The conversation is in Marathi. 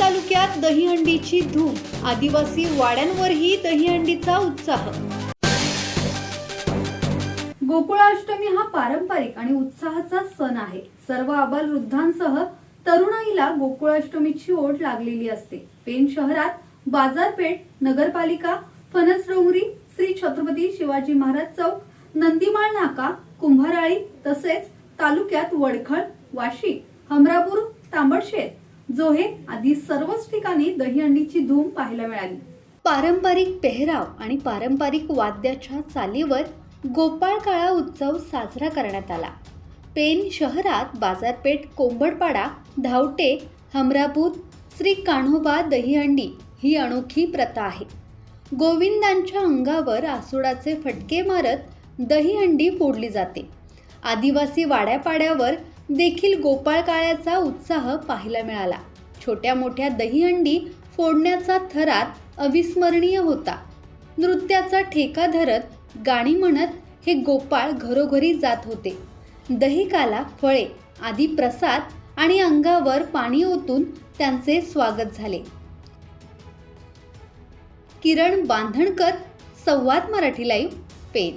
तालुक्यात दहीहंडीची धूम. आदिवासी वाड्यांवरही दहीहंडीचा उत्साह. गोकुळाष्टमी हा पारंपरिक आणि उत्साहाचा सण आहे. सर्व आबाल वृद्धांसह तरुणाईला गोकुळाष्टमीची ओढ लागलेली असते. पेन शहरात बाजारपेठ नगरपालिका फणस डोंगरी श्री छत्रपती शिवाजी महाराज चौक नंदीमाळ नाका कुंभाराळी तसेच तालुक्यात वडखळ वाशी हमरापूर तांबडशेत जोहे आधी सर्वच ठिकाणी दहीहंडीची धूम पाहायला मिळाली. पारंपरिक पेहराव आणि पारंपरिक वाद्याच्या चालीवर गोपाळ काळा उत्सव साजरा करण्यात आला. पेन शहरात बाजारपेठ कोंबडपाडा धावटे हमरापूर श्री कान्होबा दहीहंडी ही अनोखी प्रथा आहे. गोविंदांच्या अंगावर आसुडाचे फटके मारत दहीहंडी फोडली जाते. आदिवासी वाड्यापाड्यावर देखील गोपाळ काळ्याचा उत्साह पाहायला मिळाला. छोट्या मोठ्या दहीहंडी फोडण्याचा थरार अविस्मरणीय होता. नृत्याचा ठेका धरत गाणी म्हणत हे गोपाळ घरोघरी जात होते. दहिकाला फळे आदी प्रसाद आणि अंगावर पाणी ओतून त्यांचे स्वागत झाले. किरण बांधणकर संवाद मराठी लाईव्ह पेन